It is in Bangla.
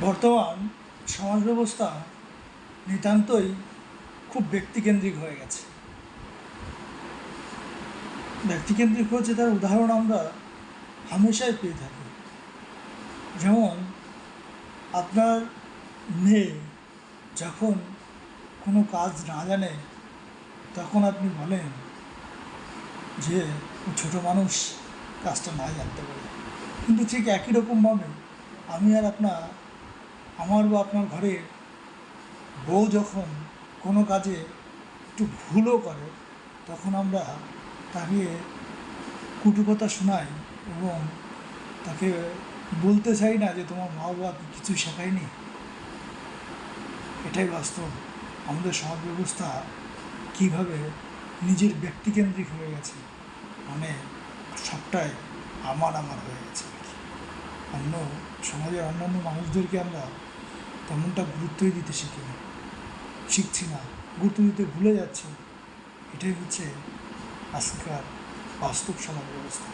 বর্তমান সমাজ ব্যবস্থা নিতান্তই খুব ব্যক্তিকেন্দ্রিক হয়ে গেছে। ব্যক্তিকেন্দ্রিক হচ্ছে তার উদাহরণ আমরা হামেশাই পেয়ে থাকি। যেমন আপনার মেয়ে যখন কোনো কাজ না জানে, তখন আপনি বলেন যে ছোটো মানুষ, কাজটা না জানতে পারে। কিন্তু ঠিক একই রকমভাবে আমি আর আপনার আমার বা আপনার ঘরের বউ যখন কোনো কাজে একটু ভুলও করে, তখন আমরা তাকে কুটুকথা শোনাই এবং তাকে বলতে চাই না যে তোমার মা বাবা কিছু শেখায়নি। এটাই বাস্তব। আমাদের সমাজ ব্যবস্থা কীভাবে নিজের ব্যক্তিকেন্দ্রিক হয়ে গেছে মানে সবটাই আমার আমার হয়ে গেছে। অন্য সমাজের অন্যান্য মানুষদেরকে আমরা তেমনটা গুরুত্বই দিতে শিখি শিখছি না, গুরুত্ব দিতে ভুলে যাচ্ছি। এটাই হচ্ছে আজকাল বাস্তব সমাজ ব্যবস্থা।